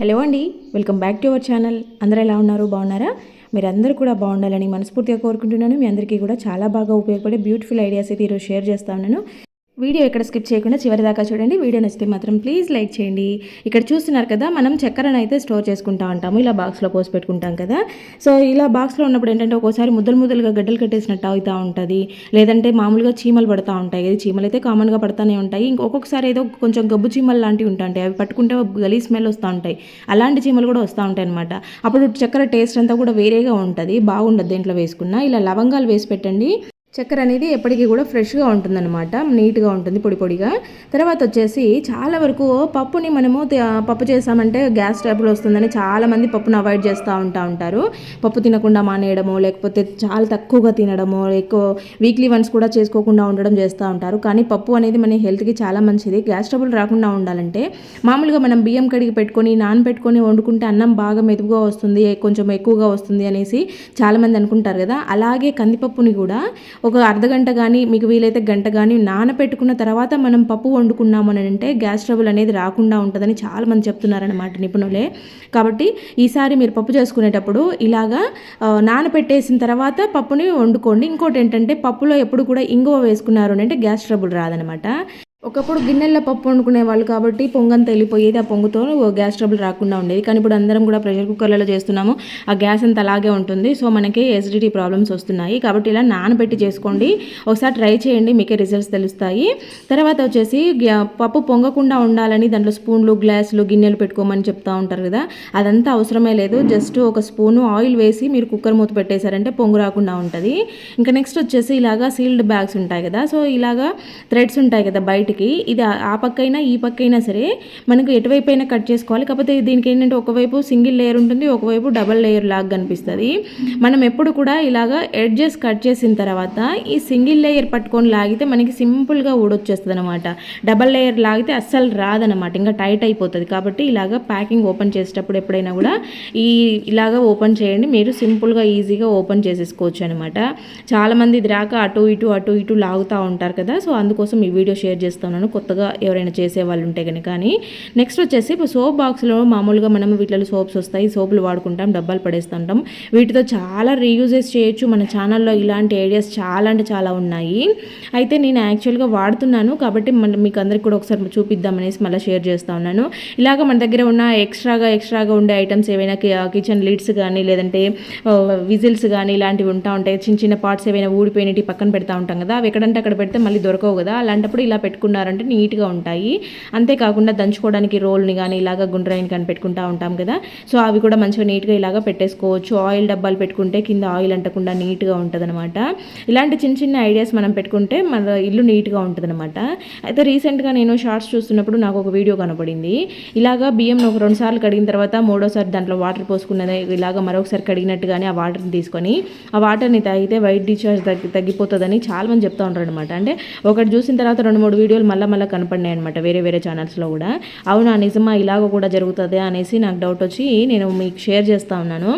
Hello అండి welcome back to our channel. అందరూ ఎలా ఉన్నారు? బాగున్నారా? మీరందరూ కూడా బాగుండాలని మనస్ఫూర్తిగా కోరుకుంటున్నాను. మీ అందరికీ కూడా చాలా బాగా ఉపయోగపడే బ్యూటిఫుల్ ఐడియాస్ అయితే ఈరోజు షేర్ చేస్తా ఉన్నాను. వీడియో ఎక్కడ స్కిప్ చేయకుండా చివరి దాకా చూడండి. వీడియో నచ్చితే మాత్రం ప్లీజ్ లైక్ చేయండి. ఇక్కడ చూస్తున్నారు కదా మనం చక్కెరను అయితే స్టోర్ చేసుకుంటా ఉంటాము. ఇలా బాక్స్లో పోసి పెట్టుకుంటాం కదా. సో ఇలా బాక్స్లో ఉన్నప్పుడు ఏంటంటే ఒక్కోసారి ముద్దలు ముద్దలుగా గడ్డలు కట్టేసినట్టు అవుతూ ఉంటుంది. లేదంటే మామూలుగా చీమలు పడతా ఉంటాయి అది చీమలు అయితే కామన్గా పడతానే ఉంటాయి. ఇంకొకసారి ఏదో కొంచెం గబ్బు చీమలు లాంటివి ఉంటాయి. అవి పట్టుకుంటే గలీ స్మెల్ వస్తూ ఉంటాయి. అలాంటి చీమలు కూడా వస్తూ ఉంటాయి అనమాట అప్పుడు చక్కెర టేస్ట్ అంతా కూడా వేరేగా ఉంటుంది. బాగుండదు దేంట్లో వేసుకున్నా. ఇలా లవంగాలు వేసి పెట్టండి. చక్కెర అనేది ఎప్పటికీ కూడా ఫ్రెష్గా ఉంటుందన్నమాట నీట్గా ఉంటుంది పొడి పొడిగా. తర్వాత వచ్చేసి చాలా వరకు పప్పుని మనము పప్పు చేసామంటే గ్యాస్ ట్రబుల్ వస్తుందని చాలామంది పప్పును అవాయిడ్ చేస్తూ ఉంటా ఉంటారు. పప్పు తినకుండా మానేయడము లేకపోతే చాలా తక్కువగా తినడము ఎక్కువ వీక్లీ వన్స్ కూడా చేసుకోకుండా ఉండడం చేస్తూ ఉంటారు. కానీ పప్పు అనేది మన హెల్త్కి చాలా మంచిది. గ్యాస్ ట్రబుల్ రాకుండా ఉండాలంటే మామూలుగా మనం బియ్యం కడిగి పెట్టుకొని నానబెట్టుకొని వండుకుంటే అన్నం బాగా మెదుపుగా వస్తుంది కొంచెం ఎక్కువగా వస్తుంది అనేసి చాలామంది అనుకుంటారు కదా. అలాగే కందిపప్పుని కూడా ఒక అర్ధ గంట కానీ మీకు వీలైతే గంట కానీ నానబెట్టుకున్న తర్వాత మనం పప్పు వండుకున్నామని అంటే గ్యాస్ ట్రబుల్ అనేది రాకుండా ఉంటుందని చాలామంది చెప్తున్నారనమాట నిపుణులే. కాబట్టి ఈసారి మీరు పప్పు చేసుకునేటప్పుడు ఇలాగా నానపెట్టేసిన నానబెట్టేసిన తర్వాత పప్పుని వండుకోండి. ఇంకోటి ఏంటంటే పప్పులో ఎప్పుడు కూడా ఇంగువ వేసుకున్నారు అని అంటే గ్యాస్ ట్రబుల్ రాదనమాట ఒకప్పుడు గిన్నెల్లో పప్పు వండుకునే వాళ్ళు కాబట్టి పొంగంత వెళ్ళిపోయేది ఆ పొంగుతో గ్యాస్ ట్రబుల్ రాకుండా ఉండేది. కానీ ఇప్పుడు అందరం కూడా ప్రెషర్ కుక్కర్లలో చేస్తున్నాము. ఆ గ్యాస్ అంత అలాగే ఉంటుంది. సో మనకి ఎసిడిటీ ప్రాబ్లమ్స్ వస్తున్నాయి. కాబట్టి ఇలా నానబెట్టి చేసుకోండి. ఒకసారి ట్రై చేయండి. మీకే రిజల్ట్స్ తెలుస్తాయి. తర్వాత వచ్చేసి గ్యా- పప్పు పొంగకుండా ఉండాలని దాంట్లో స్పూన్లు గ్లాసులు గిన్నెలు పెట్టుకోమని చెప్తూ ఉంటారు కదా. అదంతా అవసరమే లేదు. జస్ట్ ఒక స్పూను ఆయిల్ వేసి మీరు కుక్కర్ మూత పెట్టేశారంటే పొంగు రాకుండా ఉంటుంది. ఇంకా నెక్స్ట్ వచ్చేసి ఇలాగా సీల్డ్ బ్యాగ్స్ ఉంటాయి కదా. సో ఇలాగా థ్రెడ్స్ ఉంటాయి కదా బయట బయటికి ఇది ఆ- పక్కైనా ఈ పక్కైనా సరే మనకు ఎటువైపు అయినా కట్ చేసుకోవాలి. కాకపోతే దీనికి ఏంటంటే ఒకవైపు సింగిల్ లేయర్ ఉంటుంది ఒకవైపు డబల్ లేయర్ లాగా కనిపిస్తుంది. మనం ఎప్పుడు కూడా ఇలాగా ఎడ్జెస్ కట్ చేసిన తర్వాత ఈ సింగిల్ లేయర్ పట్టుకొని లాగితే మనకి సింపుల్గా ఊడొచ్చేస్తుంది అనమాట డబల్ లేయర్ లాగితే అస్సలు రాదనమాట ఇంకా టైట్ అయిపోతుంది. కాబట్టి ఇలాగా ప్యాకింగ్ ఓపెన్ చేసేటప్పుడు ఎప్పుడైనా కూడా ఈ ఇలాగా ఓపెన్ చేయండి. మీరు సింపుల్గా ఈజీగా ఓపెన్ చేసేసుకోవచ్చు అనమాట చాలామంది ఇది రాక అటు ఇటు అటు ఇటు లాగుతూ ఉంటారు కదా. సో అందుకోసం ఈ వీడియో షేర్ చేస్తున్నాను కొత్తగా ఎవరైనా చేసే వాళ్ళు ఉంటే కనుక కానీ నెక్స్ట్ వచ్చేసి ఇప్పుడు సోప్ బాక్స్లో మామూలుగా మనం వీటిలో సోప్స్ వస్తాయి. సోపులు వాడుకుంటాం డబ్బాలు పడేస్తుంటాం. వీటితో చాలా రీయూజెస్ చేయొచ్చు. మన ఛానల్లో ఇలాంటి ఐడియాస్ చాలా అంటే చాలా ఉన్నాయి. అయితే నేను యాక్చువల్గా వాడుతున్నాను. కాబట్టి మన మీకు అందరికి కూడా ఒకసారి చూపిద్దామనేసి మళ్ళీ షేర్ చేస్తా ఉన్నాను. ఇలాగ మన దగ్గర ఉన్న ఎక్స్ట్రాగా ఎక్స్ట్రాగా ఉండే ఐటమ్స్ ఏవైనా కిచెన్ లిడ్స్ కానీ లేదంటే విజిల్స్ కానీ ఇలాంటివి ఉంటా ఉంటాయి. చిన్న చిన్న పార్ట్స్ ఏవైనా ఊడిపోయినవి పక్కన పెడతా ఉంటాం కదా. అవి ఎక్కడంటే అక్కడ పెడితే మళ్ళీ దొరకవు కదా. అలాంటప్పుడు ఇలా పెట్టుకున్నారంటే నీట్గా ఉంటాయి. అంతేకాకుండా దంచుకోవడానికి రోల్ని కానీ ఇలాగ గుండ్రాయిని కానీ పెట్టుకుంటా ఉంటాం కదా. సో అవి కూడా మంచిగా నీట్గా ఇలాగ పెట్టేసుకోవచ్చు. ఆయిల్ డబ్బాలు పెట్టుకుంటే కింద ఆయిల్ అంటకుండా నీట్గా ఉంటుందన్నమాట. ఇలాంటి చిన్న చిన్న ఐడియాస్ మనం పెట్టుకుంటే మన ఇల్లు నీట్గా ఉంటుందన్నమాట. అయితే రీసెంట్గా నేను షార్ట్స్ చూస్తున్నప్పుడు నాకు ఒక వీడియో కనపడింది. ఇలాగా బియ్యం ఒక రెండు సార్లు కడిగిన తర్వాత మూడోసారి దాంట్లో వాటర్ పోసుకున్నది ఇలాగ మరొకసారి కడిగినట్టుగానే ఆ వాటర్ని తీసుకొని ఆ వాటర్ని తాగితే వైట్ డిశ్చార్జ్ తగ్గి తగ్గిపోతుందని చాలా మంది చెప్తా ఉంటారు అనమాట అంటే ఒకటి చూసిన తర్వాత రెండు మూడు వీడియోలు మళ్ళీ మళ్ళీ కనపడినాయి అనమాట వేరే వేరే ఛానల్స్లో కూడా. అవునా నిజమా? ఇలాగ కూడా జరుగుతుంది అనేసి నాకు డౌట్ వచ్చి నేను మీకు షేర్ చేస్తా ఉన్నాను.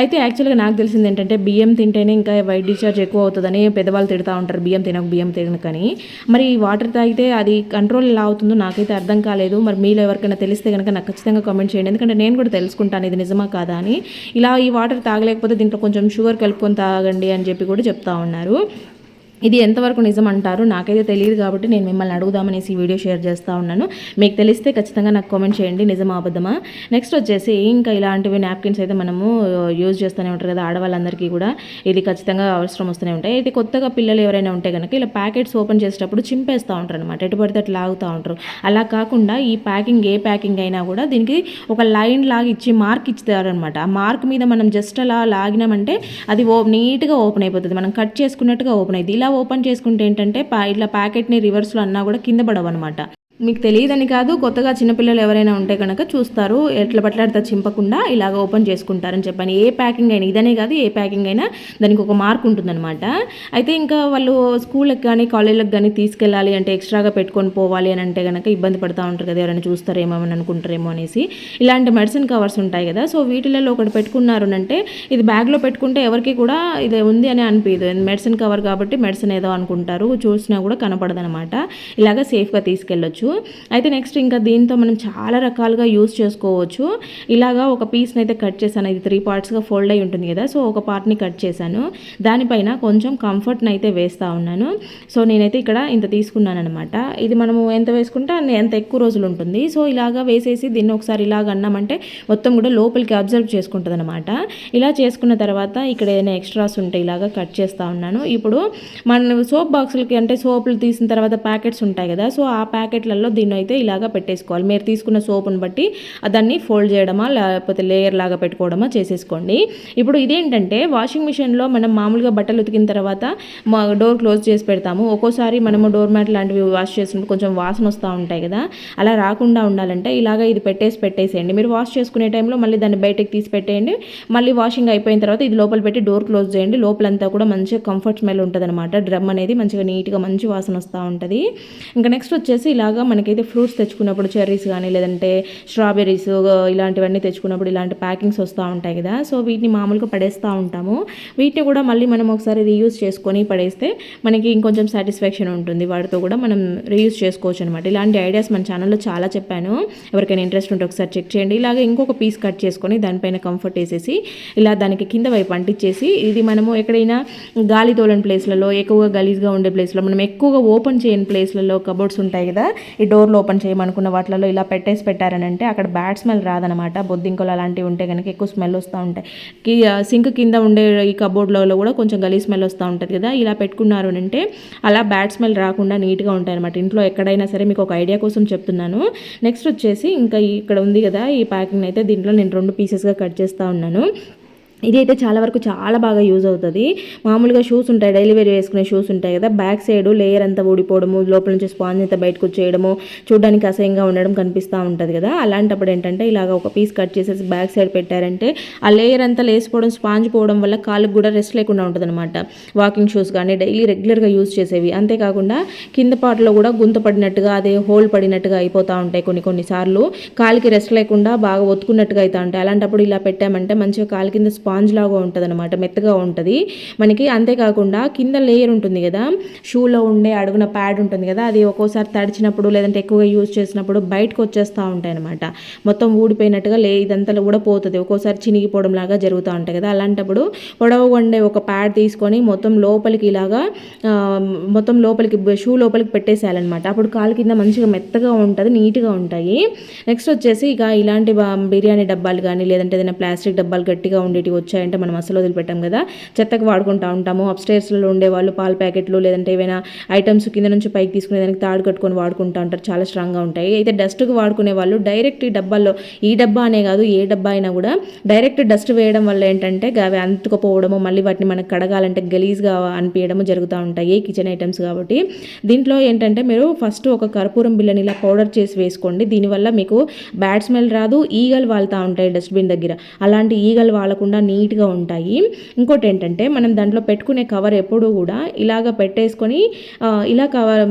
అయితే యాక్చువల్గా నాకు తెలిసింది ఏంటంటే బియ్యం తింటేనే ఇంకా వైట్ డిశ్చార్జ్ ఎక్కువ అవుతుందని పెద్దవాళ్ళు తిడతా ఉంటారు బియ్యం తినక బియ్యం తినకని. మరి వాటర్ తాగితే అది కంట్రోల్ ఎలా అవుతుందో నాకైతే అర్థం కాలేదు. మరి మీలో ఎవరికైనా తెలిస్తే కనుక నాకు ఖచ్చితంగా కామెంట్ చేయండి. ఎందుకంటే నేను కూడా తెలుసుకుంటాను ఇది నిజమా కాదా అని. ఇలా ఈ వాటర్ తాగలేకపోతే దీంట్లో కొంచెం షుగర్ కలుపుకొని తాగండి అని చెప్పి కూడా చెప్తా ఉన్నారు. ఇది ఎంతవరకు నిజం అంటారు నాకైతే తెలియదు కాబట్టి నేను మిమ్మల్ని అడుగుదామనేసి ఈ వీడియో షేర్ చేస్తూ ఉన్నాను. మీకు తెలిస్తే ఖచ్చితంగా నాకు కామెంట్ చేయండి. నిజమా అబద్ధమా? నెక్స్ట్ వచ్చేసి ఇంకా ఇలాంటివి నాప్కిన్స్ అయితే మనము యూజ్ చేస్తూనే ఉంటారు కదా ఆడవాళ్ళందరికీ కూడా. ఇది ఖచ్చితంగా అవసరం వస్తూనే ఉంటాయి. అయితే కొత్తగా పిల్లలు ఎవరైనా ఉంటే కనుక ఇలా ప్యాకెట్స్ ఓపెన్ చేసేటప్పుడు చింపేస్తూ ఉంటారు అనమాట ఎటు పడితే అట్లా లాగుతూ ఉంటారు. అలా కాకుండా ఈ ప్యాకింగ్ ఏ ప్యాకింగ్ అయినా కూడా దీనికి ఒక లైన్ లాగి ఇచ్చి మార్క్ ఇస్తారనమాట ఆ మార్క్ మీద మనం జస్ట్ అలా లాగినామంటే అది ఓ నీట్గా ఓపెన్ అయిపోతుంది. మనం కట్ చేసుకున్నట్టుగా ఓపెన్ అయింది ఇలా ఓపెన్ చేసుకుంటే ఏంటంటే పా ఇట్లా ప్యాకెట్ని రివర్స్లో అన్నా కూడా కింద పడవు అనమాట మీకు తెలియదని కాదు కొత్తగా చిన్నపిల్లలు ఎవరైనా ఉంటే కనుక చూస్తారు. ఎట్లా పట్లాడితే చింపకుండా ఇలాగ ఓపెన్ చేసుకుంటారని చెప్పాను. ఏ ప్యాకింగ్ అయినా ఇదనే కాదు ఏ ప్యాకింగ్ అయినా దానికి ఒక మార్క్ ఉంటుందన్నమాట. అయితే ఇంకా వాళ్ళు స్కూళ్ళకి కానీ కాలేజీలకు కానీ తీసుకెళ్ళాలి అంటే ఎక్స్ట్రాగా పెట్టుకొని పోవాలి అని అంటే కనుక ఇబ్బంది పడుతూ ఉంటారు కదా ఎవరైనా చూస్తారేమో అని అనుకుంటారేమో అనేసి. ఇలాంటి మెడిసిన్ కవర్స్ ఉంటాయి కదా సో వీటిలలో ఒకటి పెట్టుకున్నారు అంటే ఇది బ్యాగ్లో పెట్టుకుంటే ఎవరికి కూడా ఇది ఉంది అని అనిపించదు మెడిసిన్ కవర్ కాబట్టి మెడిసిన్ ఏదో అనుకుంటారు చూసినా కూడా కనపడదనమాట ఇలాగ సేఫ్గా తీసుకెళ్ళొచ్చు. చేసుకోవచ్చు. అయితే నెక్స్ట్ ఇంకా దీంతో మనం చాలా రకాలుగా యూస్ చేసుకోవచ్చు. ఇలాగా ఒక పీస్ని అయితే కట్ చేశాను. ఇది త్రీ పార్ట్స్గా ఫోల్డ్ అయి ఉంటుంది కదా. సో ఒక పార్ట్ని కట్ చేశాను. దానిపైన కొంచెం కంఫర్ట్ని అయితే వేస్తూ ఉన్నాను. సో నేనైతే ఇక్కడ ఇంత తీసుకున్నాను అనమాట ఇది మనము ఎంత వేసుకుంటే ఎంత ఎక్కువ రోజులు ఉంటుంది. సో ఇలాగా వేసేసి దీన్ని ఒకసారి ఇలాగ అన్నామంటే మొత్తం కూడా లోపలికి అబ్జర్వ్ చేసుకుంటుంది అనమాట ఇలా చేసుకున్న తర్వాత ఇక్కడ ఏదైనా ఎక్స్ట్రాస్ ఉంటే ఇలాగా కట్ చేస్తూ ఉన్నాను. ఇప్పుడు మన సోప్ బాక్సులకి అంటే సోపులు తీసిన తర్వాత ప్యాకెట్స్ ఉంటాయి కదా. సో ఆ ప్యాకెట్లలో దీన్ని అయితే ఇలాగా పెట్టేసుకోవాలి. మీరు తీసుకున్న సోపును బట్టి దాన్ని ఫోల్డ్ చేయడమా లేకపోతే లేయర్ లాగా పెట్టుకోవడమా చేసేసుకోండి. ఇప్పుడు ఇదేంటంటే వాషింగ్ మిషన్లో మనం మామూలుగా బట్టలు ఉతికిన తర్వాత మా డోర్ క్లోజ్ చేసి పెడతాము. ఒక్కోసారి మనము డోర్ మ్యాట్ లాంటివి వాష్ చేసినప్పుడు కొంచెం వాసన వస్తూ ఉంటాయి కదా. అలా రాకుండా ఉండాలంటే ఇలాగ ఇది పెట్టేసి పెట్టేసేయండి. మీరు వాష్ చేసుకునే టైంలో మళ్ళీ దాన్ని బయటకు తీసి పెట్టేయండి. మళ్ళీ వాషింగ్ అయిపోయిన తర్వాత ఇది లోపల పెట్టి డోర్ క్లోజ్ చేయండి. లోపలంతా కూడా మంచిగా కంఫర్ట్ స్మెల్ ఉంటుంది అనమాట డ్రమ్ అనేది మంచిగా నీట్గా మంచి వాసన వస్తూ ఉంటుంది. ఇంకా నెక్స్ట్ వచ్చేసి ఇలాగా మనకైతే ఫ్రూట్స్ తెచ్చుకున్నప్పుడు చెర్రీస్ కానీ లేదంటే స్ట్రాబెర్రీస్ ఇలాంటివన్నీ తెచ్చుకున్నప్పుడు ఇలాంటి ప్యాకింగ్స్ వస్తూ ఉంటాయి కదా. సో వీటిని మామూలుగా పడేస్తూ ఉంటాము. వీటిని కూడా మళ్ళీ మనం ఒకసారి రీయూజ్ చేసుకొని పడేస్తే మనకి ఇంకొంచెం సాటిస్ఫాక్షన్ ఉంటుంది. వాటితో కూడా మనం రీయూజ్ చేసుకోవచ్చు అనమాట ఇలాంటి ఐడియాస్ మన ఛానల్లో చాలా చెప్పాను. ఎవరికైనా ఇంట్రెస్ట్ ఉంటే ఒకసారి చెక్ చేయండి. ఇలాగ ఇంకొక పీస్ కట్ చేసుకొని దానిపైన కంఫర్ట్ వేసేసి ఇలా దానికి కింద వైపు అంటించేసి ఇది మనము ఎక్కడైనా గాలి తోలని ప్లేస్లలో ఎక్కువగా గలీజ్గా ఉండే ప్లేస్లో మనం ఎక్కువగా ఓపెన్ చేయని ప్లేస్లలో కబోర్డ్స్ ఉంటాయి కదా ఈ డోర్లు ఓపెన్ చేయమనుకున్న వాటిలలో ఇలా పెట్టేసి పెట్టారనంటే అక్కడ బ్యాడ్ స్మెల్ రాదనమాట బొద్దింకలు అలాంటివి ఉంటే కనుక ఎక్కువ స్మెల్ వస్తూ ఉంటాయి. సింక్ కింద ఉండే ఈ కబోర్డ్లలో కూడా కొంచెం గలీ స్మెల్ వస్తూ ఉంటుంది కదా. ఇలా పెట్టుకున్నారు అంటే అలా బ్యాడ్ స్మెల్ రాకుండా నీట్గా ఉంటాయి అనమాట ఇంట్లో ఎక్కడైనా సరే మీకు ఒక ఐడియా కోసం చెప్తున్నాను. నెక్స్ట్ వచ్చేసి ఇంకా ఇక్కడ ఉంది కదా ఈ ప్యాకింగ్ అయితే దీంట్లో నేను రెండు పీసెస్గా కట్ చేస్తూ ఉన్నాను. ఇది అయితే చాలా వరకు చాలా బాగా యూజ్ అవుతుంది. మామూలుగా షూస్ ఉంటాయి డైలీ వేర్ వేసుకునే షూస్ ఉంటాయి కదా బ్యాక్ సైడ్ లేయర్ అంతా ఊడిపోవడము లోపల నుంచి స్పాంజ్ అంతా బయటకు వచ్చేయడము చూడడానికి అసహ్యంగా ఉండడం కనిపిస్తూ ఉంటుంది కదా. అలాంటప్పుడు ఏంటంటే ఇలాగ ఒక పీస్ కట్ చేసేసి బ్యాక్ సైడ్ పెట్టారంటే ఆ లేయర్ అంతా లేసిపోవడం స్పాంజ్ పోవడం వల్ల కాళ్ళకు కూడా రెస్ట్ లేకుండా ఉంటుందన్నమాట. వాకింగ్ షూస్ కానీ డైలీ రెగ్యులర్గా యూజ్ చేసేవి. అంతేకాకుండా కింద పాటలో కూడా గుంత పడినట్టుగా అదే హోల్ పడినట్టుగా అయిపోతూ ఉంటాయి కొన్ని కొన్నిసార్లు కాలికి రెస్ట్ లేకుండా బాగా ఒత్తుకున్నట్టుగా అవుతూ ఉంటాయి. అలాంటప్పుడు ఇలా పెట్టామంటే మంచిగా కాలు కింద స్పాంజ్ స్పాంజ్ లాగా ఉంటుంది అనమాట మెత్తగా ఉంటుంది. మనకి అంతేకాకుండా కింద లేయర్ ఉంటుంది కదా షూలో ఉండే అడుగున ప్యాడ్ ఉంటుంది కదా అది ఒక్కోసారి తడిచినప్పుడు లేదంటే ఎక్కువగా యూజ్ చేసినప్పుడు బయటకు వచ్చేస్తూ ఉంటాయి అనమాట మొత్తం ఊడిపోయినట్టుగా లే ఇదంతా కూడా పోతుంది. ఒక్కోసారి చినిగిపోవడం లాగా జరుగుతూ ఉంటాయి కదా అలాంటప్పుడు పొడవు ఉండే ఒక ప్యాడ్ తీసుకొని మొత్తం లోపలికి ఇలాగా మొత్తం లోపలికి షూ లోపలికి పెట్టేసేయాలన్నమాట. అప్పుడు కాలు కింద మంచిగా మెత్తగా ఉంటుంది నీట్గా ఉంటాయి. నెక్స్ట్ వచ్చేసి ఇక ఇలాంటి బిర్యానీ డబ్బాలు కానీ లేదంటే ఏదైనా ప్లాస్టిక్ డబ్బాలు గట్టిగా ఉండేటివి వచ్చాయంటే మనం అసలు వదిలిపెట్టాం కదా. చెత్తకు వాడుకుంటూ ఉంటాము. అప్స్టేర్స్లో ఉండే వాళ్ళు పాల ప్యాకెట్లు లేదంటే ఏవైనా ఐటమ్స్ కింద నుంచి పైకి తీసుకునే దానికి తాడు కట్టుకొని వాడుకుంటూ ఉంటారు. చాలా స్ట్రాంగ్గా ఉంటాయి. అయితే డస్ట్కి వాడుకునే వాళ్ళు డైరెక్ట్ ఈ డబ్బాల్లో ఈ డబ్బా అనే కాదు ఏ డబ్బా అయినా కూడా డైరెక్ట్ డస్ట్ వేయడం వల్ల ఏంటంటే అవి అంతుకుపోవడము మళ్ళీ వాటిని మనకు కడగాలంటే గలీజ్గా అనిపించడము జరుగుతూ ఉంటాయి. కిచెన్ ఐటమ్స్ కాబట్టి. దీంట్లో ఏంటంటే మీరు ఫస్ట్ ఒక కర్పూరం బిల్లని ఇలా పౌడర్ చేసి వేసుకోండి. దీనివల్ల మీకు బ్యాడ్ స్మెల్ రాదు ఈగలు వాళ్తూ ఉంటాయి డస్ట్బిన్ దగ్గర. అలాంటి ఈగలు వాలకుండా నీట్గా ఉంటాయి. ఇంకోటి ఏంటంటే మనం దాంట్లో పెట్టుకునే కవర్ ఎప్పుడూ కూడా ఇలాగ పెట్టేసుకొని ఇలా కవర్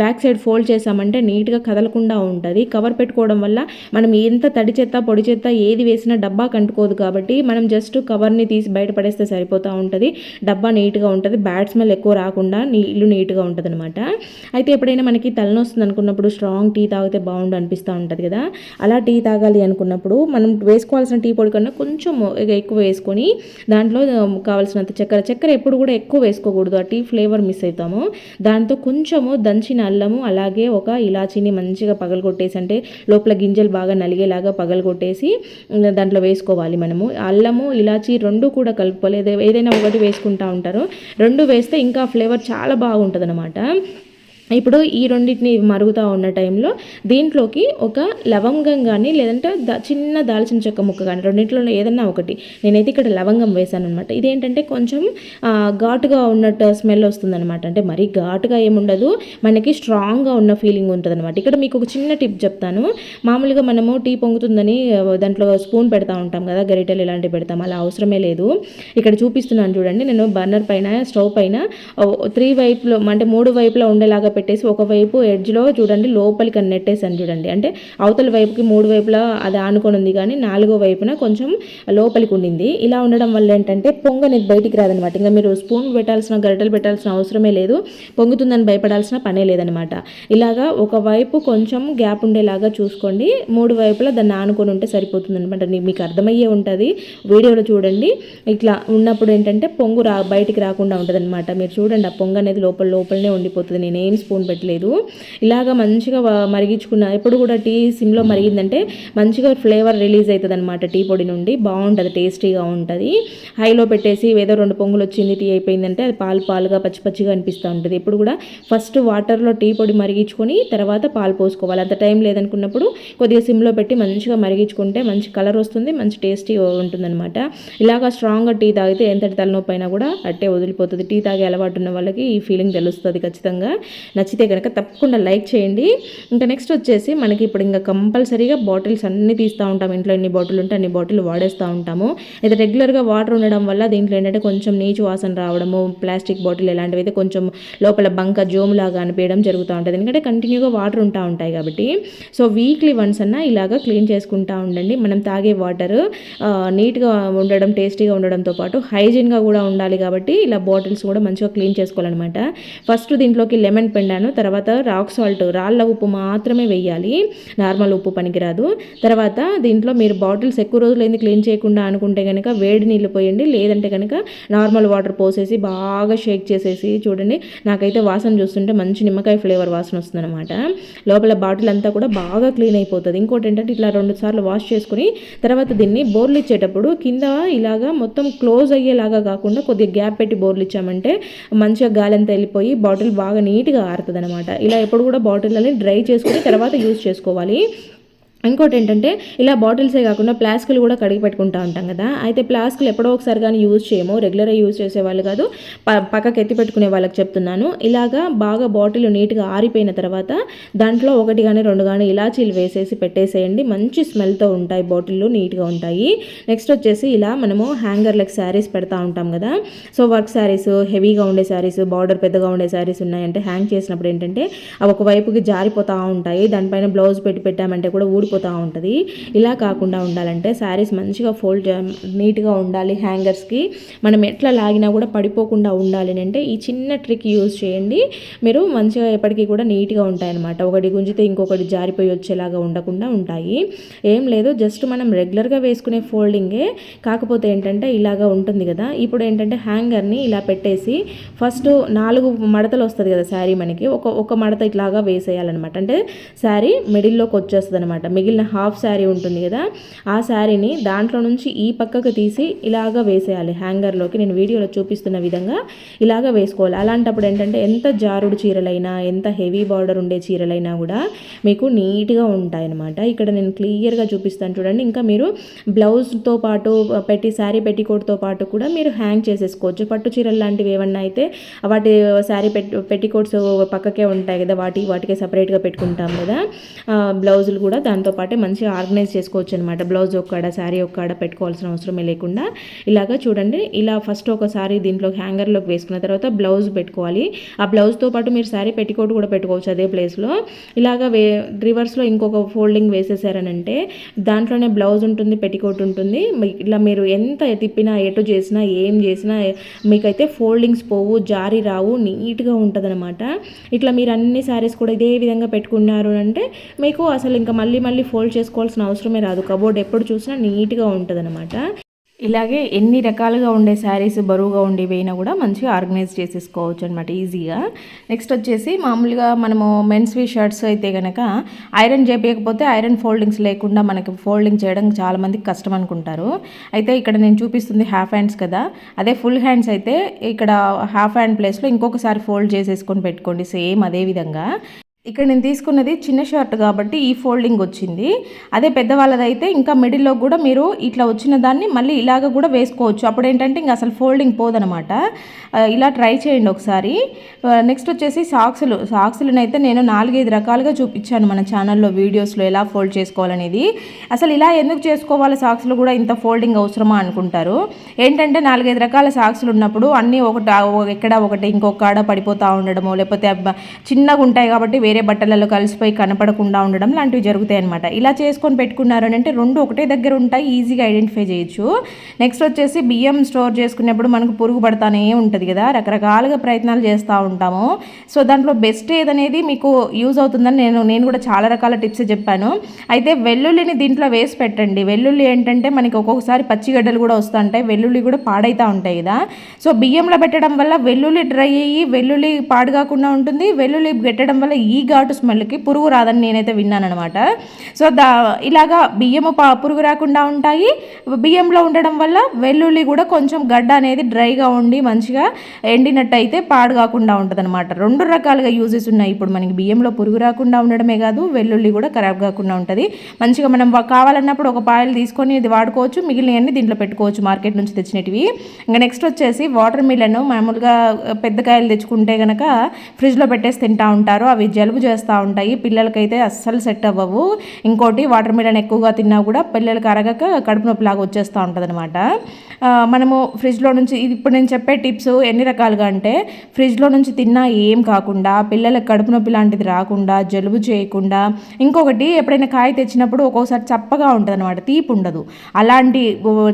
బ్యాక్ సైడ్ ఫోల్డ్ చేసామంటే నీట్గా కదలకుండా ఉంటుంది. కవర్ పెట్టుకోవడం వల్ల మనం ఎంత తడి చెత్త పొడి చెత్త ఏది వేసినా డబ్బా కంటుకోదు కాబట్టి మనం జస్ట్ కవర్ని తీసి బయటపడేస్తే సరిపోతూ ఉంటుంది. డబ్బా నీట్గా ఉంటుంది. బ్యాడ్ స్మెల్ ఎక్కువ రాకుండా ఇల్లు నీట్గా ఉంటుంది అనమాట అయితే ఎప్పుడైనా మనకి తలనొస్తుంది అనుకున్నప్పుడు స్ట్రాంగ్ టీ తాగితే బాగుండు అనిపిస్తూ ఉంటుంది కదా. అలా టీ తాగాలి అనుకున్నప్పుడు మనం వేసుకోవాల్సిన టీ పొడి కన్నా కొంచెం ఎక్కువ వేసుకొని దాంట్లో కావాల్సినంత చక్కెర చక్కెర ఎప్పుడు కూడా ఎక్కువ వేసుకోకూడదు. అట్టి టీ ఫ్లేవర్ మిస్ అవుతాము. దాంతో కొంచెము దంచిన అల్లము అలాగే ఒక ఇలాచీని మంచిగా పగలగొట్టేసి అంటే లోపల గింజలు బాగా నలిగేలాగా పగలగొట్టేసి దాంట్లో వేసుకోవాలి మనము. అల్లము ఇలాచీ రెండు కూడా కలుపుకోవాలి. ఏదైనా ఒకటి వేసుకుంటా ఉంటారు. రెండు వేస్తే ఇంకా ఫ్లేవర్ చాలా బాగుంటుంది ఇప్పుడు ఈ రెండింటిని మరుగుతూ ఉన్న టైంలో దీంట్లోకి ఒక లవంగం కానీ లేదంటే ద చిన్న దాల్చిన చెక్క ముక్క కానీ రెండింటిలో ఏదన్నా ఒకటి. నేనైతే ఇక్కడ లవంగం వేశాను అనమాట ఇదేంటంటే కొంచెం ఘాటుగా ఉన్నట్టు స్మెల్ వస్తుందన్నమాట. అంటే మరీ ఘాటుగా ఏముండదు. మనకి స్ట్రాంగ్గా ఉన్న ఫీలింగ్ ఉంటుంది అనమాట ఇక్కడ మీకు ఒక చిన్న టిప్ చెప్తాను. మామూలుగా మనము టీ పొంగుతుందని దాంట్లో స్పూన్ పెడతా ఉంటాం కదా గరిటెలు ఇలాంటివి పెడతాం. అలా అవసరమే లేదు. ఇక్కడ చూపిస్తున్నాను చూడండి. నేను బర్నర్ పైన స్టవ్ పైన త్రీ వైపులో అంటే మూడు వైపులా ఉండేలాగా పెట్టేసి ఒకవైపు ఎడ్జ్లో చూడండి లోపలికి అని నెట్టేసాను చూడండి. అంటే అవతల వైపుకి మూడు వైపులా అది ఆనుకొని ఉంది కానీ నాలుగో వైపున కొంచెం లోపలికి ఉండింది. ఇలా ఉండడం వల్ల ఏంటంటే పొంగ అనేది బయటికి రాదనమాట. ఇంకా మీరు స్పూన్ పెట్టాల్సిన గరిటలు పెట్టాల్సిన అవసరమే లేదు. పొంగుతుందని భయపడాల్సిన పనే లేదనమాట. ఇలాగా ఒకవైపు కొంచెం గ్యాప్ ఉండేలాగా చూసుకోండి. మూడు వైపులా దాన్ని ఆనుకొని ఉంటే సరిపోతుంది అనమాట మీకు అర్థమయ్యే ఉంటుంది. వీడియోలో చూడండి. ఇట్లా ఉన్నప్పుడు ఏంటంటే పొంగు రా బయటికి రాకుండా ఉంటుంది అనమాట మీరు చూడండి ఆ పొంగు అనేది లోపల లోపలనే ఉండిపోతుంది. నేను ఏం స్పూన్ పెట్టలేదు. ఇలాగ మంచిగా మరిగించుకున్న ఎప్పుడు కూడా టీ సిమ్లో మరిగిందంటే మంచిగా ఫ్లేవర్ రిలీజ్ అవుతుంది అనమాట టీ పొడి నుండి. బాగుంటుంది టేస్టీగా ఉంటుంది. హైలో పెట్టేసి ఏదో రెండు పొంగులు వచ్చింది టీ అయిపోయిందంటే అది పాలు పాలుగా పచ్చి పచ్చిగా అనిపిస్తూ ఉంటుంది. ఎప్పుడు కూడా ఫస్ట్ వాటర్లో టీ పొడి మరిగించుకొని తర్వాత పాలు పోసుకోవాలి. అంత టైం లేదనుకున్నప్పుడు కొద్దిగా సిమ్లో పెట్టి మంచిగా మరిగించుకుంటే మంచి కలర్ వస్తుంది మంచి టేస్టీ ఉంటుందన్నమాట. ఇలాగా స్ట్రాంగ్గా టీ తాగితే ఎంతటి తలనొప్పి అయినా కూడా అట్టే వదిలిపోతుంది. టీ తాగే అలవాటు ఉన్న వాళ్ళకి ఈ ఫీలింగ్ తెలుస్తుంది ఖచ్చితంగా. నచ్చితే కనుక తప్పకుండా లైక్ చేయండి. ఇంకా నెక్స్ట్ వచ్చేసి మనకి ఇప్పుడు ఇంకా కంపల్సరీగా బాటిల్స్ అన్నీ తీస్తూ ఉంటాం. ఇంట్లో ఎన్ని బాటిల్ ఉంటే అన్ని బాటిల్ వాడేస్తూ ఉంటాము. అయితే రెగ్యులర్గా వాటర్ ఉండడం వల్ల దీంట్లో ఏంటంటే కొంచెం నీచు వాసన రావడము ప్లాస్టిక్ బాటిల్ ఇలాంటివి అయితే కొంచెం లోపల బంక జోములాగా అనిపించడం జరుగుతూ ఉంటుంది. ఎందుకంటే కంటిన్యూగా వాటర్ ఉంటా ఉంటాయి కాబట్టి. సో వీక్లీ వన్స్ అన్న ఇలాగా క్లీన్ చేసుకుంటూ ఉండండి. మనం తాగే వాటర్ నీట్గా ఉండడం టేస్టీగా ఉండడంతో పాటు హైజీన్గా కూడా ఉండాలి కాబట్టి ఇలా బాటిల్స్ కూడా మంచిగా క్లీన్ చేసుకోవాలన్నమాట. ఫస్ట్ దీంట్లోకి లెమన్ వెళ్ళాను. తర్వాత రాక్ సాల్ట్ రాళ్ళ ఉప్పు మాత్రమే వేయాలి నార్మల్ ఉప్పు పనికిరాదు. తర్వాత దీంట్లో మీరు బాటిల్స్ ఎక్కువ రోజులు ఏంది క్లీన్ చేయకుండా అనుకుంటే కనుక వేడి నీళ్ళు పోయండి. లేదంటే కనుక నార్మల్ వాటర్ పోసేసి బాగా షేక్ చేసేసి చూడండి. నాకైతే వాసన చూస్తుంటే మంచి నిమ్మకాయ ఫ్లేవర్ వాసన వస్తుందన్నమాట. లోపల బాటిల్ అంతా కూడా బాగా క్లీన్ అయిపోతుంది. ఇంకోటి ఏంటంటే ఇట్లా రెండు సార్లు వాష్ చేసుకుని తర్వాత దీన్ని బోర్లు ఇచ్చేటప్పుడు కింద ఇలాగా మొత్తం క్లోజ్ అయ్యేలాగా కాకుండా కొద్దిగా గ్యాప్ పెట్టి బోర్లు ఇచ్చామంటే మంచిగా గాలి అంతా వెళ్ళిపోయి బాటిల్ బాగా నీట్గా జారుతుంది అనమాట ఇలా ఎప్పుడు కూడా బాటిల్ని డ్రై చేసుకుని తర్వాత యూజ్ చేసుకోవాలి. ఇంకోటి ఏంటంటే ఇలా బాటిల్సే కాకుండా ప్లాస్కులు కూడా కడిగి పెట్టుకుంటా ఉంటాం కదా. అయితే ప్లాస్కులు ఎప్పుడో ఒకసారి కానీ యూజ్ చేయము. రెగ్యులర్గా యూజ్ చేసే వాళ్ళు కాదు. ప పక్కకి ఎత్తి పెట్టుకునే వాళ్ళకి చెప్తున్నాను. ఇలాగా బాగా బాటిల్ నీట్గా ఆరిపోయిన తర్వాత దాంట్లో ఒకటి కానీ రెండు కానీ ఇలాచీలు వేసేసి పెట్టేసేయండి. మంచి స్మెల్తో ఉంటాయి బాటిల్లు నీట్గా ఉంటాయి. నెక్స్ట్ వచ్చేసి ఇలా మనము హ్యాంగర్లకు శారీస్ పెడతా ఉంటాం కదా. సో వర్క్ శారీస్ హెవీగా ఉండే శారీస్ బార్డర్ పెద్దగా ఉండే శారీస్ ఉన్నాయంటే హ్యాంగ్ చేసినప్పుడు ఏంటంటే అవి ఒక వైపుకి జారిపోతూ ఉంటాయి. దానిపైన బ్లౌజ్ పెట్టి పెట్టామంటే కూడా ఊడిపోతూ ఉంటుంది. ఇలా కాకుండా ఉండాలంటే శారీస్ మంచిగా ఫోల్డ్ నీట్గా ఉండాలి హ్యాంగర్స్కి. మనం ఎట్లా లాగినా కూడా పడిపోకుండా ఉండాలి అంటే ఈ చిన్న ట్రిక్ యూజ్ చేయండి. మీరు మంచిగా ఎప్పటికీ కూడా నీట్గా ఉంటాయన్నమాట. ఒకటి గుంజితే ఇంకొకటి జారిపోయి వచ్చేలాగా ఉండకుండా ఉంటాయి. ఏం లేదు జస్ట్ మనం రెగ్యులర్గా వేసుకునే ఫోల్డింగే. కాకపోతే ఏంటంటే ఇలాగా ఉంటుంది కదా. ఇప్పుడు ఏంటంటే హ్యాంగర్ని ఇలా పెట్టేసి ఫస్ట్ నాలుగు మడతలు వస్తుంది కదా శారీ మనకి. ఒక ఒక మడత ఇట్లాగా వేసేయాలన్నమాట. అంటే శారీ మిడిల్లోకి వచ్చేస్తుంది అనమాట మిగిలిన హాఫ్ శారీ ఉంటుంది కదా ఆ శారీని దాంట్లో నుంచి ఈ పక్కకు తీసి ఇలాగా వేసేయాలి హ్యాంగర్లోకి. నేను వీడియోలో చూపిస్తున్న విధంగా ఇలాగా వేసుకోవాలి. అలాంటప్పుడు ఏంటంటే ఎంత జారుడు చీరలైనా ఎంత హెవీ బార్డర్ ఉండే చీరలైనా కూడా మీకు నీట్గా ఉంటాయి అన్నమాట ఇక్కడ నేను క్లియర్గా చూపిస్తాను చూడండి. ఇంకా మీరు బ్లౌజ్తో పాటు పెట్టి శారీ పెట్టికోట్తో పాటు కూడా మీరు హ్యాంగ్ చేసేసుకోవచ్చు. పట్టు చీరలు లాంటివి ఏమన్నా అయితే వాటి శారీ పెట్టి పెట్టికోట్స్ పక్కకే ఉంటాయి కదా వాటి వాటికే సపరేట్గా పెట్టుకుంటాం కదా. బ్లౌజులు కూడా దాంతో పాటే మంచిగా ఆర్గనైజ్ చేసుకోవచ్చు అనమాట బ్లౌజ్ ఒక్కడ శారీ ఒక్కడ పెట్టుకోవాల్సిన అవసరమే లేకుండా. ఇలాగా చూడండి ఇలా ఫస్ట్ ఒకసారి దీంట్లో హ్యాంగర్లోకి వేసుకున్న తర్వాత బ్లౌజ్ పెట్టుకోవాలి. ఆ బ్లౌజ్తో పాటు మీరు శారీ పెట్టికోట్ కూడా పెట్టుకోవచ్చు అదే ప్లేస్లో ఇలాగా వే రివర్స్లో ఇంకొక ఫోల్డింగ్ వేసేసారనంటే దాంట్లోనే బ్లౌజ్ ఉంటుంది పెట్టికోట్ ఉంటుంది. ఇలా మీరు ఎంత తిప్పినా ఎటు చేసినా ఏం చేసినా మీకైతే ఫోల్డింగ్స్ పోవు జారి రావు నీట్గా ఉంటుంది ఇట్లా మీరు అన్ని శారీస్ కూడా ఇదే విధంగా పెట్టుకున్నారు అంటే మీకు అసలు ఇంకా మళ్ళీ మళ్ళీ ఫోల్డ్ చేసుకోవాల్సిన అవసరమే రాదు. కబోర్డ్ ఎప్పుడు చూసినా నీట్గా ఉంటుంది అనమాట ఇలాగే ఎన్ని రకాలుగా ఉండే శారీస్ బరువుగా ఉండేవైనా కూడా మంచిగా ఆర్గనైజ్ చేసేసుకోవచ్చు అనమాట ఈజీగా. నెక్స్ట్ వచ్చేసి మామూలుగా మనము మెన్స్వి షర్ట్స్ అయితే కనుక ఐరన్ చేయకపోతే ఐరన్ ఫోల్డింగ్స్ లేకుండా మనకి ఫోల్డింగ్ చేయడం చాలామందికి కష్టం అనుకుంటారు. అయితే ఇక్కడ నేను చూపిస్తుంది హాఫ్ హ్యాండ్స్ కదా అదే ఫుల్ హ్యాండ్స్ అయితే ఇక్కడ హాఫ్ హ్యాండ్ ప్లేస్లో ఇంకొకసారి ఫోల్డ్ చేసేసుకొని పెట్టుకోండి సేమ్ అదే విధంగా. ఇక్కడ నేను తీసుకున్నది చిన్న షర్ట్ కాబట్టి ఈ ఫోల్డింగ్ వచ్చింది. అదే పెద్దవాళ్ళదైతే ఇంకా మిడిల్లో కూడా మీరు ఇట్లా వచ్చిన దాన్ని మళ్ళీ ఇలాగ కూడా వేసుకోవచ్చు. అప్పుడు ఏంటంటే ఇంకా అసలు ఫోల్డింగ్ పోదనమాట. ఇలా ట్రై చేయండి ఒకసారి. నెక్స్ట్ వచ్చేసి సాక్సులు. సాక్సులనైతే నేను నాలుగైదు రకాలుగా చూపించాను మన ఛానల్లో వీడియోస్లో ఎలా ఫోల్డ్ చేసుకోవాలనేది. అసలు ఇలా ఎందుకు చేసుకోవాలి సాక్స్లు కూడా ఇంత ఫోల్డింగ్ అవసరమా అనుకుంటారు. ఏంటంటే నాలుగైదు రకాల సాక్స్లు ఉన్నప్పుడు అన్నీ ఒకటి ఎక్కడ ఒకటి ఇంకొక కాడ పడిపోతూ ఉండడము లేకపోతే చిన్నగా ఉంటాయి కాబట్టి వేరే వేరే బట్టలలో కలిసిపోయి కనపడకుండా ఉండడం లాంటివి జరుగుతాయి అనమాట ఇలా చేసుకొని పెట్టుకున్నారు అని అంటే రెండు ఒకటే దగ్గర ఉంటాయి ఈజీగా ఐడెంటిఫై చేయొచ్చు. నెక్స్ట్ వచ్చేసి బియ్యం స్టోర్ చేసుకునేప్పుడు మనకు పురుగు పడతానే ఉంటుంది కదా రకరకాలుగా ప్రయత్నాలు చేస్తూ ఉంటాము. సో దాంట్లో బెస్ట్ ఏదనేది మీకు యూజ్ అవుతుందని నేను నేను కూడా చాలా రకాల టిప్స్ చెప్పాను. అయితే వెల్లుల్లిని దీంట్లో వేసి పెట్టండి. వెల్లుల్లి ఏంటంటే మనకి ఒక్కొక్కసారి పచ్చిగడ్డలు కూడా వస్తుంటాయి వెల్లుల్లి కూడా పాడైతూ ఉంటాయి కదా. సో బియ్యంలో పెట్టడం వల్ల వెల్లుల్లి డ్రై అయ్యి వెల్లుల్లి పాడు కాకుండా ఉంటుంది వెల్లుల్లి పెట్టడం వల్ల ఈ ఘాటు స్మెల్కి పురుగు రాదని నేనైతే విన్నాను అనమాట సో దా ఇలాగా బియ్యము పురుగు రాకుండా ఉంటాయి. బియ్యంలో ఉండడం వల్ల వెల్లుల్లి కూడా కొంచెం గడ్డ అనేది డ్రైగా ఉండి మంచిగా ఎండినట్టయితే పాడు కాకుండా ఉంటుంది అనమాట రెండు రకాలుగా యూజెస్ ఉన్నాయి. ఇప్పుడు మనకి బియ్యంలో పురుగు రాకుండా ఉండడమే కాదు వెల్లుల్లి కూడా ఖరాబ్ కాకుండా ఉంటుంది. మంచిగా మనం కావాలన్నప్పుడు ఒక పాయలు తీసుకొని ఇది వాడుకోవచ్చు. మిగిలినవన్నీ దీంట్లో పెట్టుకోవచ్చు మార్కెట్ నుంచి తెచ్చినవి ఇంకా నెక్స్ట్ వచ్చేసి వాటర్ మిలన్. మామూలుగా పెద్ద కాయలు తెచ్చుకుంటే కనుక ఫ్రిడ్జ్లో పెట్టేసి తింటా ఉంటారు. అవి జలుబు చేస్తూ ఉంటాయి. పిల్లలకైతే అస్సలు సెట్ అవ్వవు. ఇంకోటి వాటర్ మిలన్ ఎక్కువగా తిన్నా కూడా పిల్లలకి అరగక కడుపు నొప్పిలాగా వచ్చేస్తూ ఉంటుంది అనమాట మనము ఫ్రిడ్జ్లో నుంచి ఇది ఇప్పుడు నేను చెప్పే టిప్స్ ఎన్ని రకాలుగా అంటే ఫ్రిడ్జ్లో నుంచి తిన్నా ఏం కాకుండా పిల్లలకు కడుపు నొప్పి లాంటిది రాకుండా జలుబు చేయకుండా ఇంకొకటి ఎప్పుడైనా కాయ తెచ్చినప్పుడు ఒక్కోసారి చప్పగా ఉంటుంది అనమాట తీపి ఉండదు. అలాంటి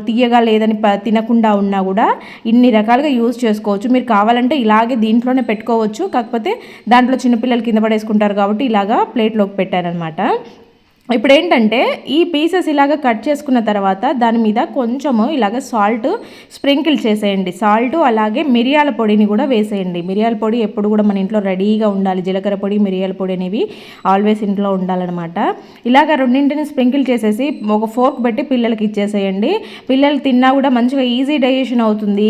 తీయగా లేదని తినకుండా ఉన్నా కూడా ఇన్ని రకాలుగా యూజ్ చేసుకోవచ్చు. మీరు కావాలంటే ఇలాగే దీంట్లోనే పెట్టుకోవచ్చు. కాకపోతే దాంట్లో చిన్నపిల్లలు కింద పడేసుకుంటారు కాబట్టి ఇలాగా ప్లేట్లోకి పెట్టారనమాట. ఇప్పుడు ఏంటంటే ఈ పీసెస్ ఇలాగ కట్ చేసుకున్న తర్వాత దాని మీద కొంచెము ఇలాగ సాల్ట్ స్ప్రింకిల్ చేసేయండి. సాల్ట్ అలాగే మిరియాల పొడిని కూడా వేసేయండి. మిరియాల పొడి ఎప్పుడు కూడా మన ఇంట్లో రెడీగా ఉండాలి. జీలకర్ర పొడి మిరియాల పొడి అనేవి ఆల్వేస్ ఇంట్లో ఉండాలన్నమాట. ఇలాగ రెండింటిని స్ప్రింకిల్ చేసేసి ఒక ఫోర్క్ పెట్టి పిల్లలకి ఇచ్చేసేయండి. పిల్లలు తిన్నా కూడా మంచిగా ఈజీ డైజెషన్ అవుతుంది.